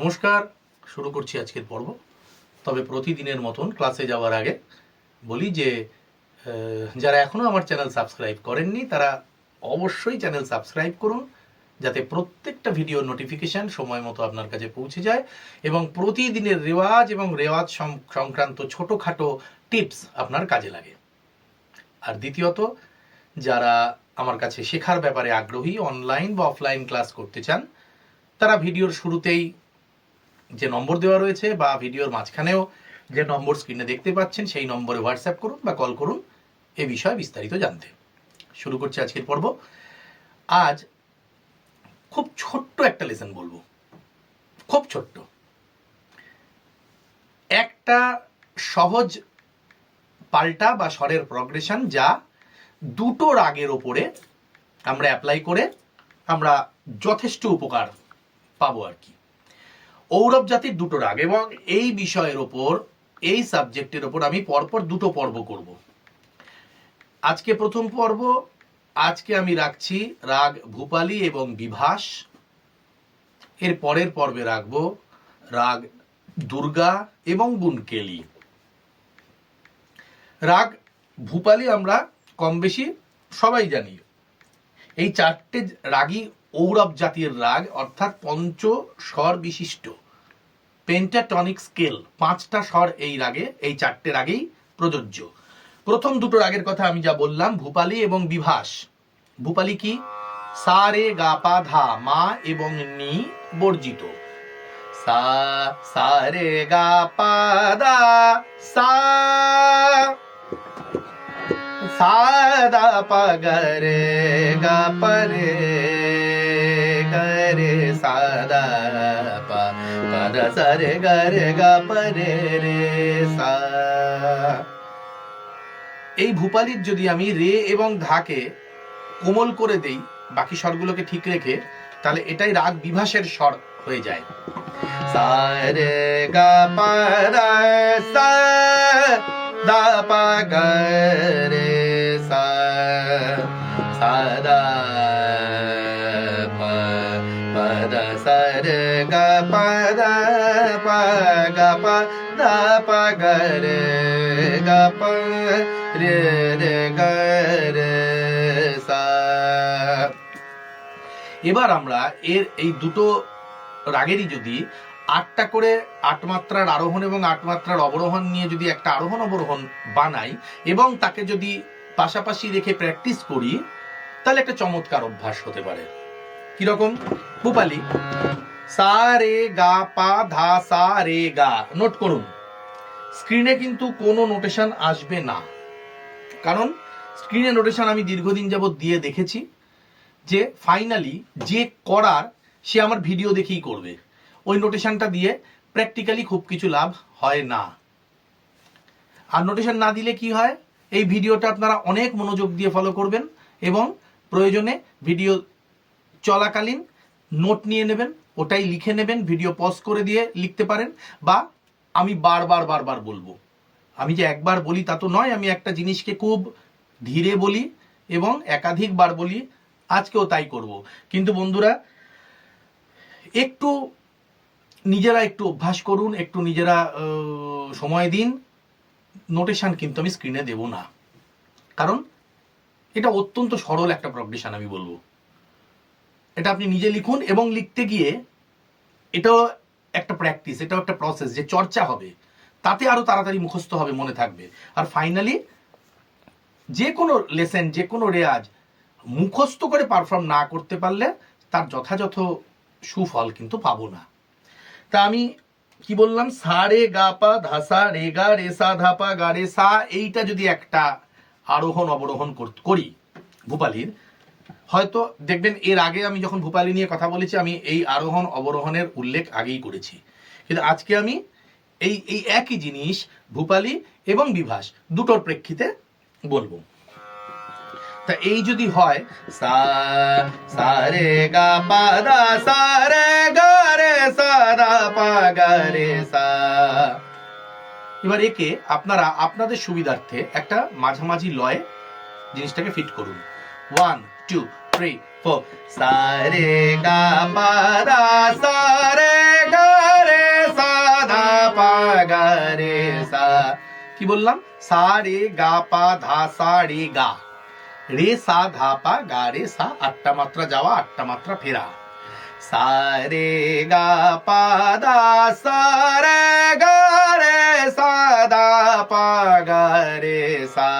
নমস্কার, শুরু করছি আজকের পর্ব। তবে প্রতিদিনের মতন ক্লাসে যাওয়ার আগে বলি যে যারা এখনও আমার চ্যানেল সাবস্ক্রাইব করেননি, তারা অবশ্যই চ্যানেল সাবস্ক্রাইব করুন, যাতে প্রত্যেকটা ভিডিও নোটিফিকেশন সময় মতো আপনার কাছে পৌঁছে যায় এবং প্রতিদিনের রেওয়াজ এবং রেওয়াজ সংক্রান্ত ছোটোখাটো টিপস আপনার কাজে লাগে। আর দ্বিতীয়ত, যারা আমার কাছে শেখার ব্যাপারে আগ্রহী, অনলাইন বা অফলাইন ক্লাস করতে চান, তারা ভিডিওর শুরুতেই যে নম্বর দেওয়া রয়েছে বা ভিডিওর মাঝখানেও যে নম্বর স্ক্রিনে দেখতে পাচ্ছেন, সেই নম্বরে হোয়াটসঅ্যাপ করুন বা কল করুন। এ বিষয়ে বিস্তারিত জানতে। শুরু করছি আজকের পর্ব। আজ খুব ছোট্ট একটা লেসন বলব। খুব ছোট্ট। একটা সহজ পাল্টা বা স্বরের প্রগ্রেশন যা দুটো রাগের ওপরে আমরা অ্যাপ্লাই করে আমরা যথেষ্ট উপকার পাবো আর কি। ঔরব জাতির দুটো রাগ এবং এই বিষয়ের ওপর, এই সাবজেক্টের ওপর আমি পরপর দুটো পর্ব করব। আজকে প্রথম পর্ব, আজকে আমি রাখছি রাগ ভূপালি এবং বিভাস। এর পরের পর্বে রাখব রাগ দুর্গা এবং বুনকেলি। রাগ ভূপালি আমরা কম বেশি সবাই জানি। এই চারটে রাগই ঔরব জাতির রাগ, অর্থাৎ পঞ্চ স্বর বিশিষ্ট। পেন্টাটনিক স্কেল পাঁচটা স্বর এই রাগে, এই চারটে রাগেই প্রযোজ্য। প্রথম দুটো রাগের কথা আমি যা বললাম, ভূপালি এবং বিভাস। ভূপালি কি? সা, রে, গা, পা, ধা, মা এবং নি বর্জিত। সা সা, রে, গা, পা, দা, সা সাদা পগরে গা পরে গরে সাদা সরে গরে গা পরে রে এই ভূপালির যদি আমি রে এবং ধাকে কোমল করে দেই, বাকি স্বরগুলোকে ঠিক রেখে, তাহলে এটাই রাগ বিভাসের স্বর হয়ে যায়। সা, রে, গা, পা দা সা, দা, পা, গা, রে, সা সা, দা, পা পা, দা, সা, রে, গা, পা দা এবার আমরা এর এই দুটো রাগেরই যদি আটটা করে আট মাত্রার আরোহণ এবং আট মাত্রার অবরোহণ নিয়ে যদি একটা আরোহণ অবরোহণ বানাই এবং তাকে যদি পাশাপাশি রেখে প্র্যাকটিস করি, তাহলে একটা চমৎকার অভ্যাস হতে পারে। কীরকম? ভূপালি সা রে গা পা ধা সা রে গা নোট করুন স্ক্রিনে কিন্তু কোনো নোটেশন আসবে না। কারণ স্ক্রিনে নোটেশন আমি দীর্ঘদিন যাবত দিয়ে দেখেছি যে ফাইনালি যে করার সে আমার ভিডিও দেখেই করবে। ওই নোটেশনটা দিয়ে প্র্যাকটিক্যালি খুব কিছু লাভ হয় না। আর নোটেশন না দিলে কি হয়? এই ভিডিওটা আপনারা অনেক মনোযোগ দিয়ে ফলো করবেন এবং প্রয়োজনে ভিডিও চলাকালীন নোট নিয়ে নেবেন। ওটাই লিখে নেবেন ভিডিও পজ করে দিয়ে লিখতে পারেন, বা আমি বারবার বারবার বলব। আমি যে একবার বলি তা তো নয়, আমি একটা জিনিসকে খুব ধীরে বলি এবং একাধিকবার বলি, আজকেও তাই করব। কিন্তু বন্ধুরা, একটু নিজেরা একটু অভ্যাস করুন, একটু নিজেরা সময় দিন। নোটেশন কিন্তু আমি স্ক্রিনে দেব না। কারণ এটা অত্যন্ত সরল একটা প্রগ্রেশন আমি বলব। এটা আপনি নিজে লিখুন এবং লিখতে গিয়ে এটাও একটা প্র্যাকটিস এটাও একটা প্রসেস যে চর্চা হবে। তাতে আরও তাড়াতাড়ি মুখস্থ হবে, মনে থাকবে। আর ফাইনালি যে কোনো লেসেন যে কোনো রেয়াজ, মুখস্থ করে পারফর্ম না করতে পারলে তার যথাযথ সুফল কিন্তু পাবো না। তা আমি কি বললাম? সা, রে, গা, পা ধাসা রে, গা, রে, সা, ধা, পা, গা, রে, সা, এইটা যদি একটা আরোহণ, অবরোহণ করি, ভূপালীর হয়তো দেখবেন এর আগে আমি যখন ভূপালী নিয়ে কথা বলেছি, আমি এই আরোহণ অবরোহণের উল্লেখ আগেই করেছি। কিন্তু আজকে আমি এই এই একই জিনিস, ভূপালী এবং বিভাস দুটোর প্রেক্ষিতে বলব। তা এই যদি হয়, সা গা, পা, দা, সা, রে, গা সা এবার একে আপনারা, আপনাদের সুবিধার্থে একটা মাঝামাঝি লয়ে জিনিসটাকে ফিট করুন। One two, three, four. Sa re ga pa da sa re ga re sa da pa ga re sa. কি বললাম? সা রে গা পা ধা সা রে গা। রে সা ধা পা গা রে সা আটটা মাত্রা যাওয়া আটটা মাত্রা ফেরা। সা রে গা পা দা সা রে গা রে সা দা পা গা রে সা।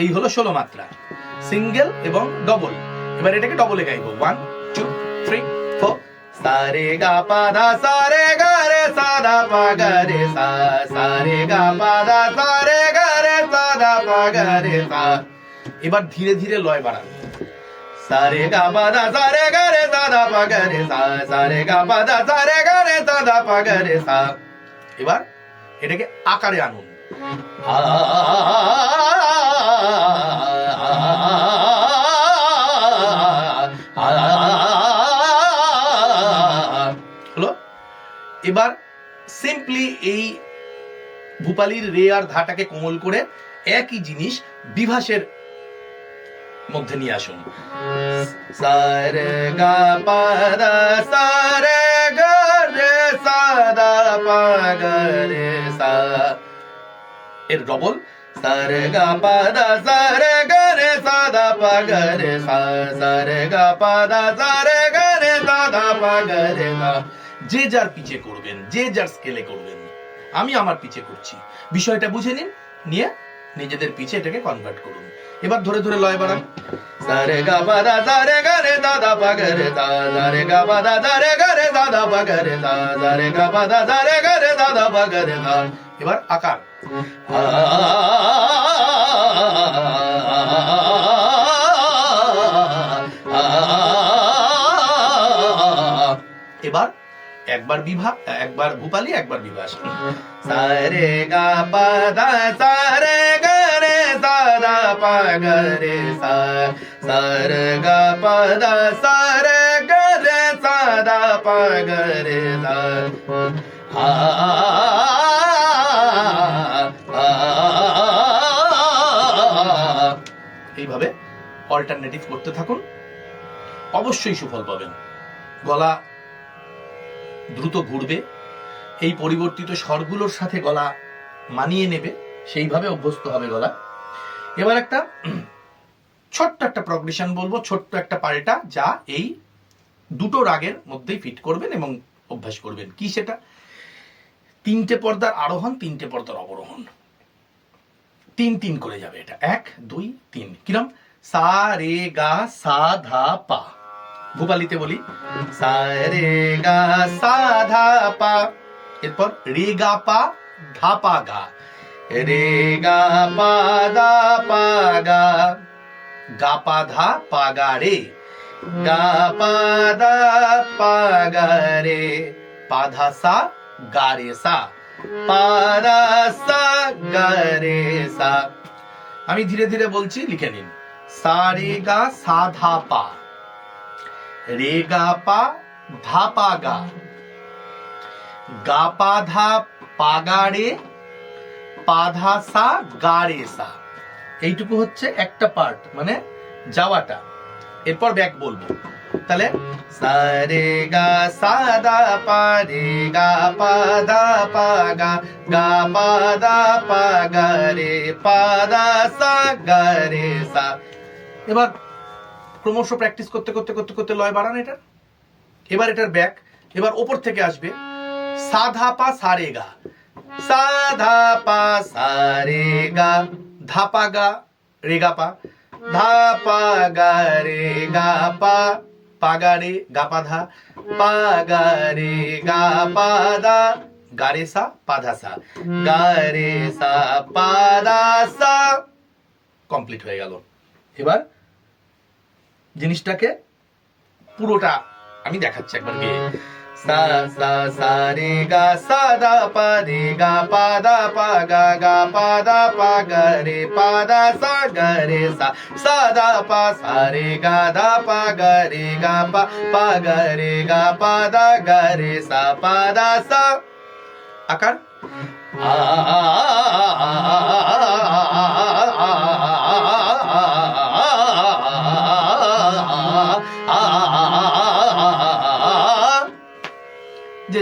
এই হলো ষোলো মাত্রা। সিঙ্গেল এবং ডবল এবার এটাকে ডবলে গাইবো। ওয়ান টু থ্রি ফোর সারে গা, পা দা সারে গা, রে, সা দা পা, গা, রে, সা। সারে গা, পা দা সারে গা, রে, সা দা পা, গা, রে, সা। এবার ধীরে ধীরে লয় বাড়ান। সারে গা, পা দা সারে গা, রে, সা দা পা, গা, রে, সা। সারে গা, পা দা সারে গা, রে, সা দা পা, গা, রে, সা। এবার এটাকে আকারে আনুন। হলো এবার সিম্পলি এই ভূপালির রে আর ধাটাকে কোমল করে একই জিনিস বিভাসের মধ্যে নিয়ে আসুন। সার গা পা দা, সার এর ডবল যে যার পিছে করবেন, যে যার স্কেলে করবেন, আমি আমার পিছে করছি। বিষয়টা বুঝে নিন, নিয়ে নিজেদের পিছে এটাকে কনভার্ট করুন। এবার ধরে ধরে লয় বাড়ান। সারে গা পা দা সারে গা রে দা দা পা গা রে সা সারে গা পা দা সারে গা রে দা দা পা গা রে সা সারে গা পা দা সারে গা রে দা দা পা গা রে সা এবার আকার। এবার একবার বিভা একবার ভূপালি, একবার বিভাস। সারে গা পা দা রে সা সার গা পা দা সারে গা রে সা দা পা গা রে সা আ এইভাবে অল্টারনেটিভ করতে থাকুন। অবশ্যই সুফল পাবেন। গলা দ্রুত ঘুরবে। এই পরিবর্তিত স্বরগুলোর সাথে গলা মানিয়ে নেবে। সেইভাবে অভ্যস্ত হবে গলা। এবার একটা ছোট্ট একটা প্রগ্রেশন বলব, ছোট্ট একটা পাল্টা যা এই দুটো রাগের মধ্যেই ফিট করবেন এবং অভ্যাস করবেন। কি সেটা? তিনটে পর্দার আরোহণ, তিনটে পর্দার অবরোহণ। তিন তিন করে যাবে এটা। এক, দুই, তিন। কিরম? সা, রে, গা, সা, ধা, পা। ভূপালিতে বলি, সা, রে, গা, সা, ধা, পা। এরপর রে, গা, পা, ধা, পা গা রে গা পা দা পা গা গা পা ধা পা গা রে। গা পা দা পা গা রে, পা ধা সা গা রে সা, পা দা সা গা রে সা। আমি ধীরে ধীরে বলছি, লিখে নিন। সা রে গা সা ধা পা, রে গা পা ধা পা গা গা পা ধা পা গা রে পা ধা সা গা রে সা। এইটুকু হচ্ছে একটা পার্ট মানে যাওয়াটা। এরপর ব্যাক বলব। তাহলে, সা রে গা, সা দা, পা রে গা, পা দা, পা গা গা, পা দা, পা গা রে, পা দা, সা, গা রে, সা। এবার ক্রমশ প্র্যাকটিস করতে করতে করতে করতে লয় বাড়ান এটা এবার এটার ব্যাক এবার ওপর থেকে আসবে সাধা পা সারে গা। সাধা পা সারে গা। ধাপা গা, রে, গা, পা। ধাপা গা, রে, গা, পা। পাগা রে, গা, পা, ধা। পাগা রে, গা, পা, দা। গা, রে, সা, পা, ধা, সা। গা, রে, সা, পা, দা, সা। কমপ্লিট হয়ে গেল। এবার জিনিসটাকে পুরোটা আমি দেখাচ্ছি একবার গিয়ে। সা সা সা রে গা সা দা পা রে গা পা দা পা গা গা পা দা পা গা রে পা দা সা গা রে সা সা দা পা সা রে গা দা পা গা রে গা পা পা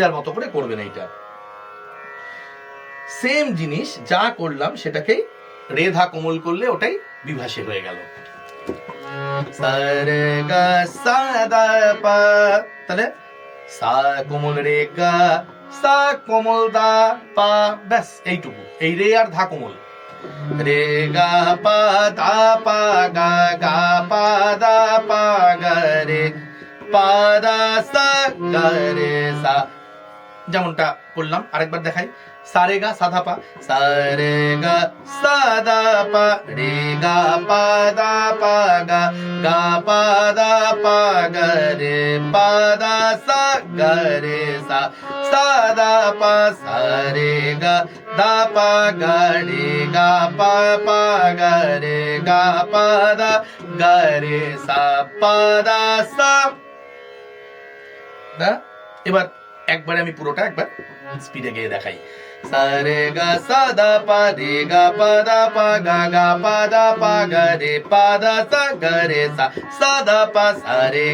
যার মতো করে করবেন এইটা। সেম জিনিস যা করলাম সেটাকেই রেধা কোমল করলে ওটাই বিভাষে হয়ে গেল। তাহলে সা কোমল রে গা, সা কোমল দা, পা, ব্যাস, এইটুকু। এই রে আর ধা কোমল। রে গা, পা, দা, পা, গা গা, পা, দা, পা, গা, রে, পা, দা, সা, গা, রে, সা। যেমনটা করলাম আরেকবার দেখাই। সারে গা সাধা পা সারে গা সাদা পা রে গা পা দা পা গা গা পা দা পা গা, রে পা দা সা গা, রে সা সাদা পা সারে গা দা পা গা, রে গা পা পা গা, রে গা পা দা গা, রে সা পা দা সা। না এবার একবারে আমি পুরোটা একবার স্পিডে গিয়ে দেখাই। সারে গা পা গা, পা দা, পা গা গা, পা দা, পা গা রে, পা দা, সা গা রে, সা। পা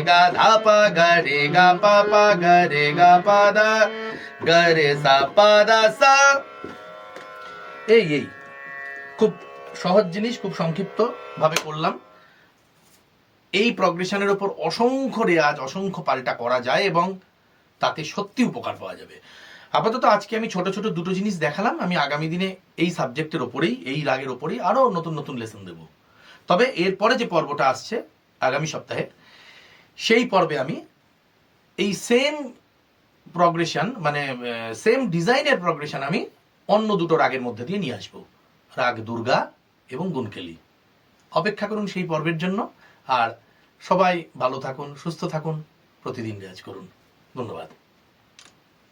গা, ধা, পা গা রে, গা, পা পা গা রে, গা, পা দা, গা রে, সা, পা দা, সা। এই এই, খুব সহজ জিনিস, খুব সংক্ষিপ্ত ভাবে করলাম। এই প্রগ্রেশনের ওপর অসংখ্য রেয়াজ, অসংখ্য পাল্টা করা যায় এবং তাতে সত্যি উপকার পাওয়া যাবে। আপাতত আজকে আমি ছোট ছোট দুটো জিনিস দেখালাম, আমি আগামী দিনে এই সাবজেক্টের ওপরেই, এই রাগের ওপরেই আরও নতুন নতুন লেসন দেব। তবে এরপরে যে পর্বটা আসছে আগামী সপ্তাহে, সেই পর্বে আমি এই সেম প্রগ্রেশন মানে সেম ডিজাইনের প্রগ্রেশন আমি অন্য দুটো রাগের মধ্যে দিয়ে নিয়ে আসব। রাগ দুর্গা এবং গুনকেলি অপেক্ষা করুন সেই পর্বের জন্য, আর সবাই ভালো থাকুন, সুস্থ থাকুন, প্রতিদিন রেয়াজ করুন। ধন্যবাদ।